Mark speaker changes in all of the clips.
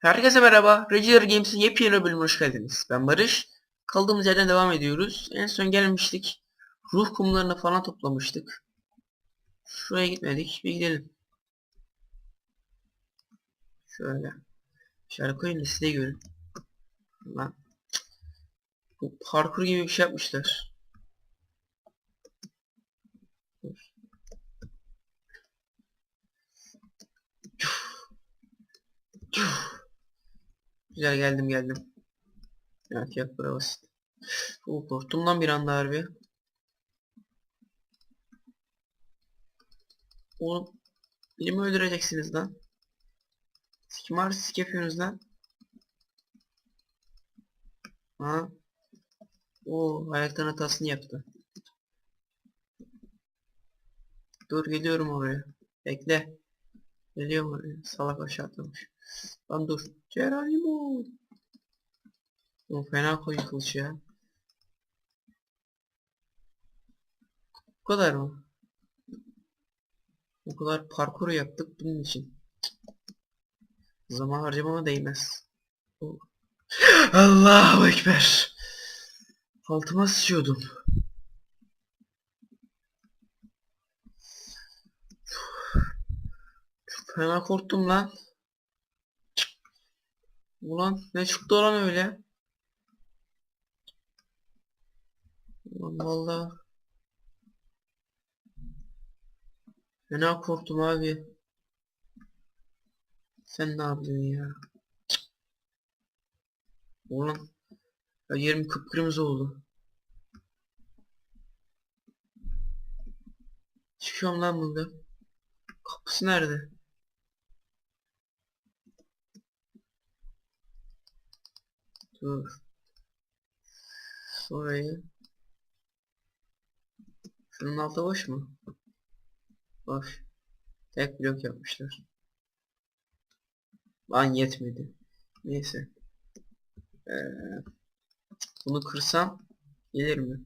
Speaker 1: Herkese merhaba. Regular Games'in yepyeni bölümüne hoş geldiniz. Ben Barış. Kaldığımız yerden devam ediyoruz. En son gelmiştik. Ruh kumlarını falan toplamıştık. Şuraya gitmedik. Bir gidelim. Şöyle. Şöyle koyun da siz görün. Lan. Bu parkur gibi bir şey yapmışlar. Dur. Güzel geldim geldim. Evet yok bura basit. Oo, korktum lan bir anda harbi. Oğlum beni mi öldüreceksiniz lan? Sikim artistik yapıyorsunuz lan. Ha? Oo ayaktan hatasını yaptı. Dur geliyorum oraya. Bekle. Geliyorum oraya. Salak aşağı atlamış. Lan dur. Geronimo. O fena koyu kılıç ya. Bu kadar mı? Bu kadar parkuru yaptık bunun için. Zaman harcamama değmez. Allahu Ekber. Altıma sıçıyordum. Fena korktum lan. Ulan ne çıktı lan öyle? Ulan valla. Fena korktum abi. Sen ne yaptın ya? Ulan. Ya yerim kıpkırmızı oldu. Çıkıyorum lan burada. Kapısı nerede? Dur. Şurayı. Şunun altı boş mu? Boş. Tek blok yapmışlar. Lan yetmedi. Neyse. Ee, bunu kırsam gelir mi?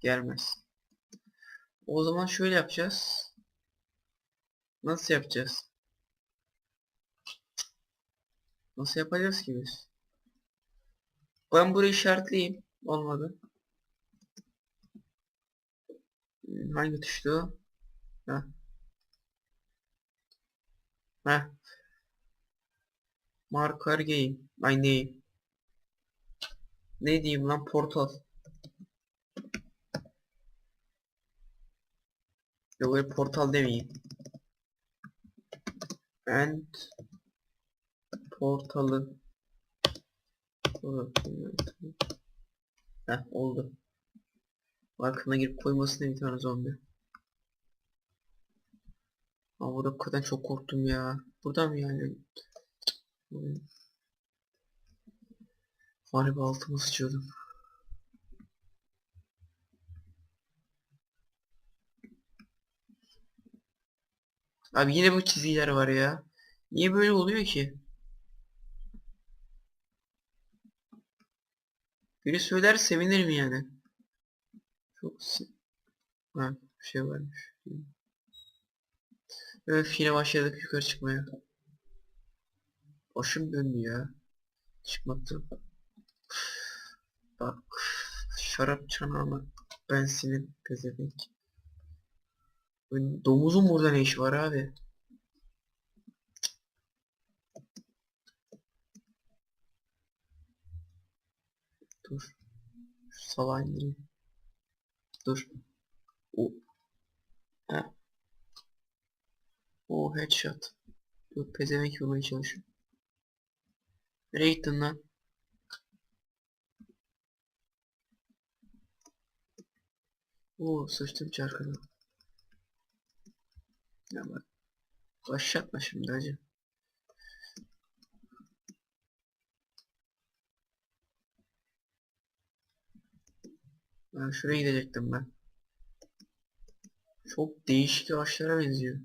Speaker 1: Gelmez. O zaman şöyle yapacağız. Nasıl yapacağız? Nasıl yapacağız ki biz? Ben burayı işaretleyeyim. Olmadı. Hmm, Hangi tuştu o? Heh. Heh. Marker game. Ay ne? Ne diyeyim lan portal. Yok portal demeyeyim. And portalı Heh oldu. Arkana girip koymasın bir tane zombi. Ama burada kadar çok korktum ya. Burada mı yani? Harbi altıma sıçıyordum. Abi yine bu çizgiler var ya. Niye böyle oluyor ki? Biri söyler sevinirim yani. Çok Ha bir şey varmış. Öf yine başladık yukarı çıkmaya. Başım döndü ya. Çıkmadım. Bak. Şarap çanağına ben senin pezevenk. Domuzun burada ne işi var abi? Dur. Şu salağı indireyim. Dur. O. Ha. O headshot. Dur pezevenk vurmaya çalışıyorum. Nereye gittin lan? Oo sıçtım çarkına. Ya bak. Başlatma şimdi hacı. Ben şuraya gidecektim ben. Çok değişik ağaçlara benziyor.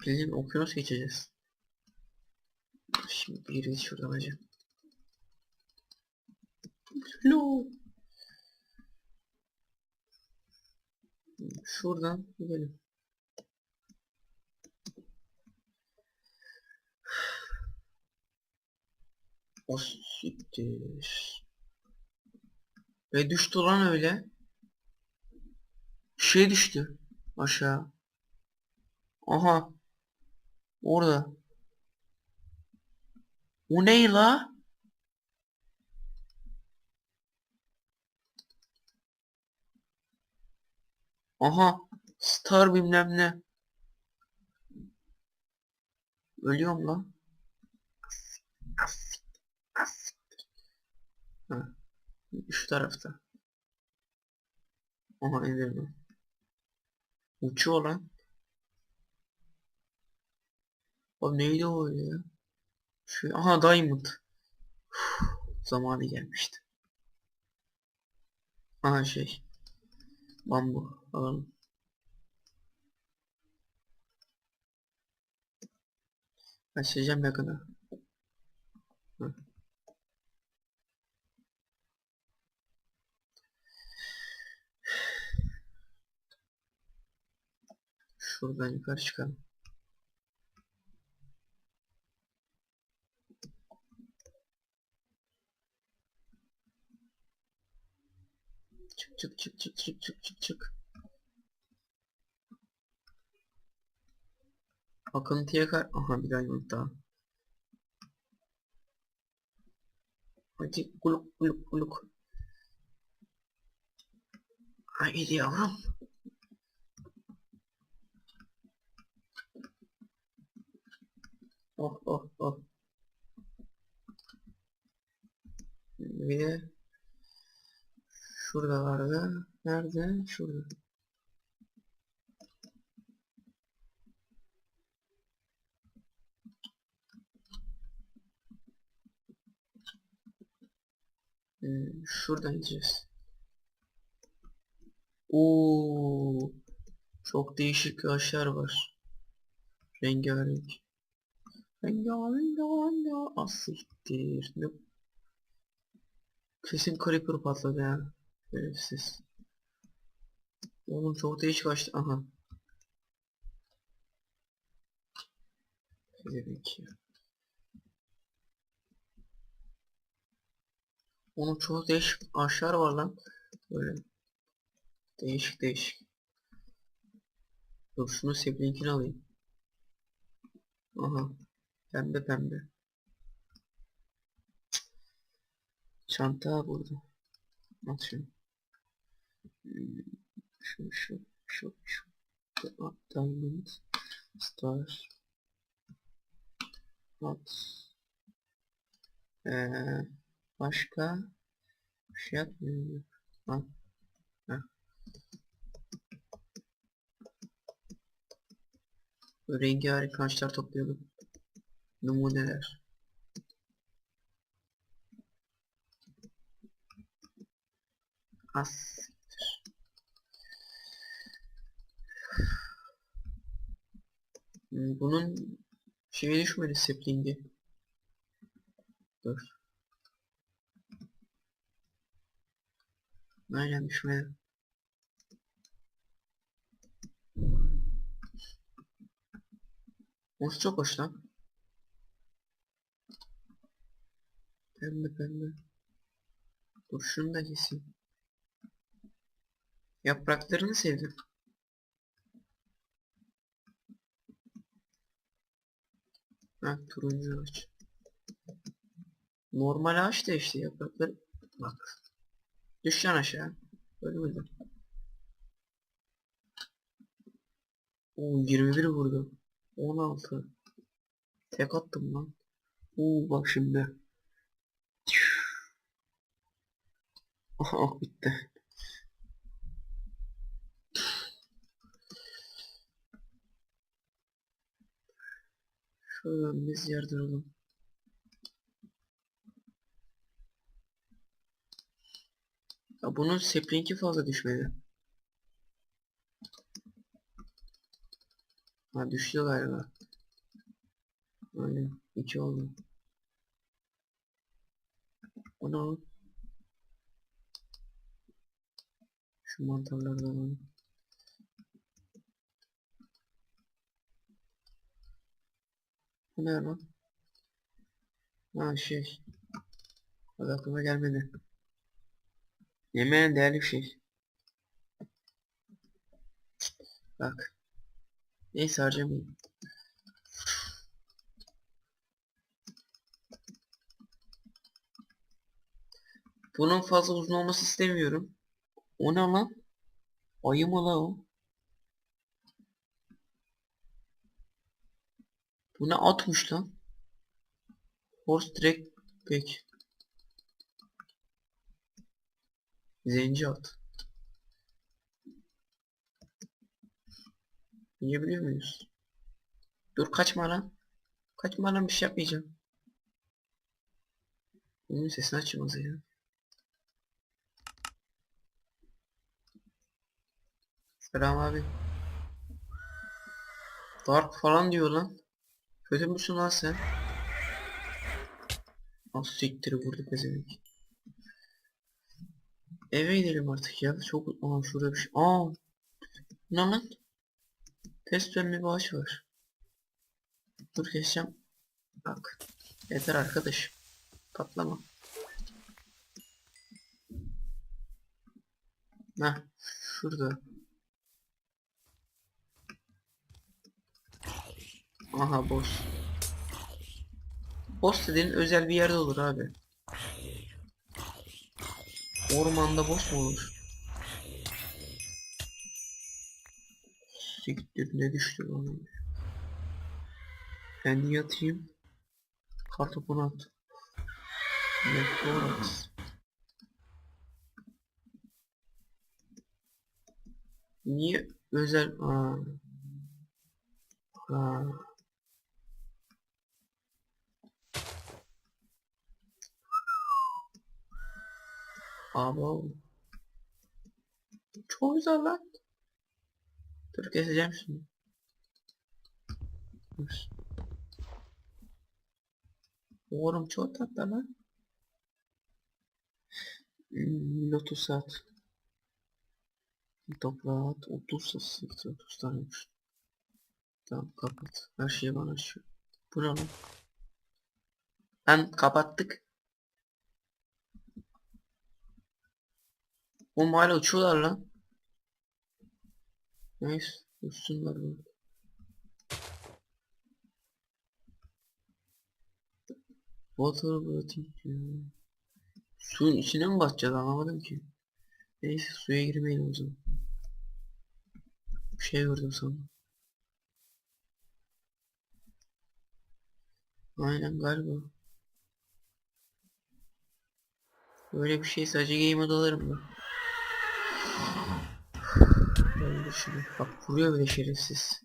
Speaker 1: Bildiğin okyanus geçeceğiz. Şimdi yürü şuradan hacı. Lo. Şuradan gidelim. O siktir. Ve düştü lan öyle. Bir şey düştü. Aşağı. Aha. Orada. O ne la? Aha. Star bilmem ne. Ölüyorum lan. Ha. Şu tarafta. Aha indirdim. Uçuyor lan. O neydi o ya? Şu, aha Diamond. Uf, zamanı gelmişti. Aha şey. Bambu. Alalım. Başlayacağım yakına. Hı. Şuradan yukarı çıkalım. Çık çık çık çık çık çık çık. Akıntıya kar... Aha bir diamond daha. Hadi kuluk kuluk kuluk. Haydi yavrum. Oh oh oh. Bir de şurada vardı. Nerede? Şurada. Hmm, şuradan gideceğiz. Oo, çok değişik ağaçlar var. Rengarenk. Rengarenk rengarenk. Asiktir. Ne? Kesin creeper patladı ya. Şerefsiz. Oğlum çok değişik açtı. Aha. Ya. Onun çok değişik ağaçlar var lan. Böyle. Değişik değişik. Dur şunu seplinkini alayım. Aha. Pembe pembe. Çanta burada. At şunu. Şu şu şu şu. At diamond. Star. At. Ee, başka bir şey yapmıyorum. Al. Heh. Rengarenk ağaçlar toplayalım. Numuneler. Az. siktir. Hmm, Bunun şeyi düşmedi saplingi. Dur. Aynen düşmedi. Nasıl çok hoş lan. Pembe pembe. Dur şunu da keseyim. Yapraklarını sevdim. Ha turuncu ağaç. Normal ağaç da işte yaprakları. Bak. Düş lan aşağı. Böyle miydi? Oo 21 vurdu. 16. Tek attım lan. Oo bak şimdi. Aha ok bitti. Biz yardıralım. Ya bunun saplinki fazla düşmedi. Ha düştü galiba. Aynen. 2 oldu. Onu al. Şu mantarlardan alalım. Bu ne lan? Ha şey. Adı aklıma gelmedi. Yemeğen değerli bir şey. Bak. Neyse harcamayayım. Bunun fazla uzun olması istemiyorum. O ne lan? Ayı mı la o? Bu ne atmış lan? Horse track pek. Zenci at. Yiyebiliyor muyuz? Dur kaçma lan. Kaçma lan bir şey yapmayacağım. Onun sesini açmaz ya. Selam abi. Dark falan diyor lan. Kötü müsün lan sen? Nasıl siktir vurdu pezevenk. Eve gidelim artık ya. Çok... Aa şurada bir şey. Aa. Ne lan? Test dönme bir ağaç var. Dur keseceğim. Bak. Yeter arkadaş. Patlama. Heh. Şurada. Aha boss. Boss dediğin özel bir yerde olur abi. Ormanda boss mu olur? Siktir ne düştü bana. Kendi yatayım. Kartopunu at. Meteor. Niye özel... Aa. Ha. Abo. Çok güzel lan. Dur keseceğim şimdi. Oğlum çok tatlı lan. Hmm, Lotus saat. Toplat 30 sası 30 taneymiş. Tamam kapat. Her şeyi bana açıyor. Bu ne lan? Lan kapattık. O hala uçuyorlar lan. Neyse. Uçsunlar böyle. Water floating diyor. Suyun içine mi batacağız anlamadım ki. Neyse suya girmeyelim o zaman. Bir şey gördüm sandım. Aynen galiba. Böyle bir şey sadece game odalarım da. Öldür şunu. Bak vuruyor bile şerefsiz.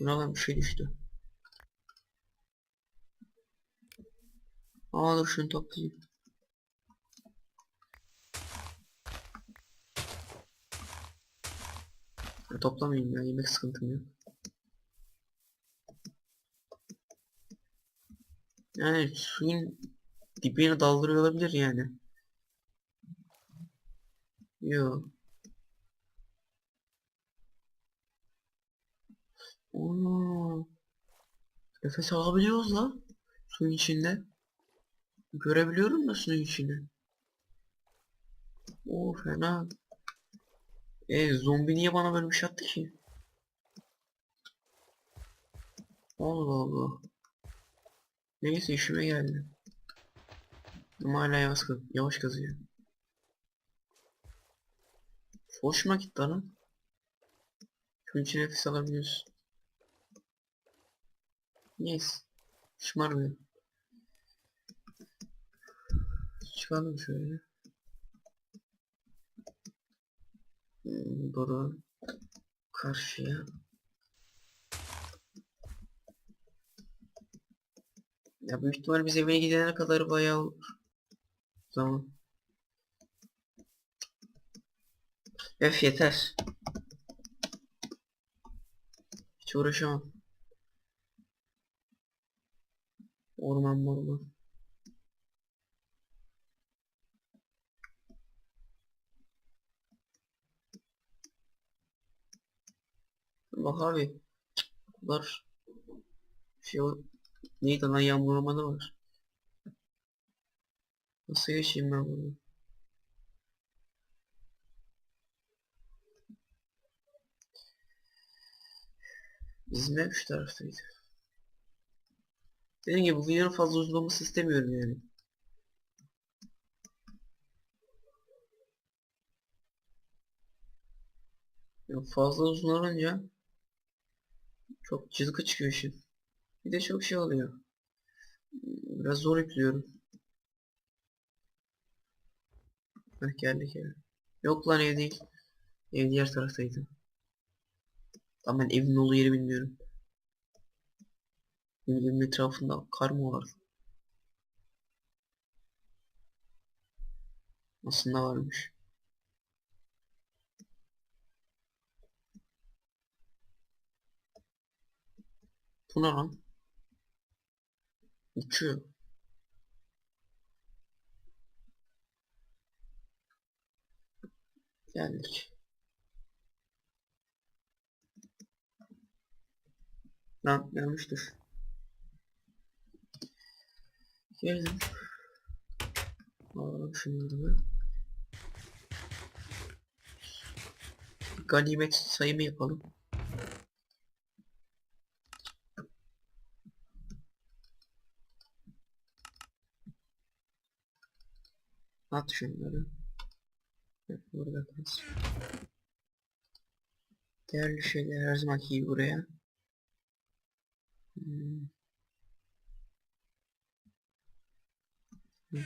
Speaker 1: Buna bir şey düştü. Aa dur şunu toplayayım. Ya, toplamayayım ya yemek sıkıntım yok. Yani suyun dibine daldırıyor olabilir yani. Yo. Oo. Nefes alabiliyoruz la. Suyun içinde. Görebiliyorum da suyun içini. Oo fena. E zombi niye bana böyle bir şey attı ki? Allah Allah. Neyse işime geldi. Ama hala yavaş, yavaş kazıyor. Hoşuma gitti lan. İçin nefes alabiliyorsun. Yes. Şımarmıyor. Çıkalım şöyle. Hmm, Doğru. Karşıya. Ya büyük ihtimal biz eve gidene kadar bayağı olur. Zaman. Öf yeter. Hiç uğraşamam. Orman morman. Bak abi. Var. Şey var. Neydi lan yağmur ormanı var. Nasıl yaşayayım ben bunu? Bizim ev şu taraftaydı. Dediğim gibi bu videonun fazla uzun olması istemiyorum yani. Yok fazla uzun olunca çok cızgı çıkıyor işin. Bir de çok şey oluyor. Biraz zor yüklüyorum. Heh geldik eve. Yok lan ev değil. Ev diğer taraftaydı. Ama ben evin olduğu yeri bilmiyorum. Evimin etrafında kar mı vardı? Aslında varmış. Bu ne lan? Uçuyor. Geldik. Lan gelmiştir. Geldim. Alalım şunları da. Ganimet sayımı yapalım. At şunları. Evet, Burada kalsın. Değerli şeyler her zamanki gibi buraya. Hmm. Hı.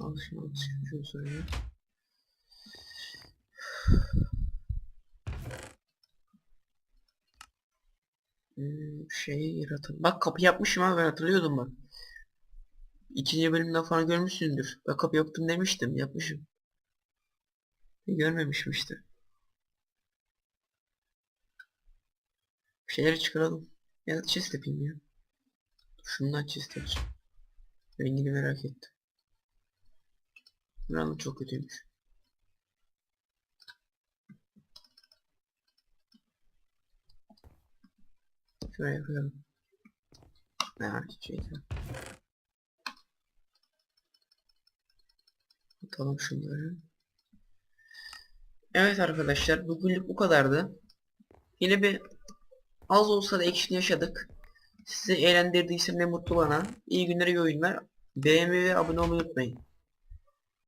Speaker 1: Al şunu al şunu şunu söyle. Hmm, şey yaratın. Bak kapı yapmışım ben hatırlıyordum bak. İkinci bölümden falan görmüşsündür. Ben kapı yaptım demiştim. Yapmışım. Görmemişim Bir şeyleri çıkaralım. Ya da chest yapayım ya. Şundan chest yapacağım. Rengini merak ettim. Buranın çok kötüymüş. Şuraya koyalım. Ha, şey. Atalım şunları. Evet arkadaşlar bugünlük bu kadardı. Yine bir az olsa da action yaşadık. Sizi eğlendirdiysem ne mutlu bana. İyi günler iyi oyunlar. Beğenmeyi ve abone olmayı unutmayın.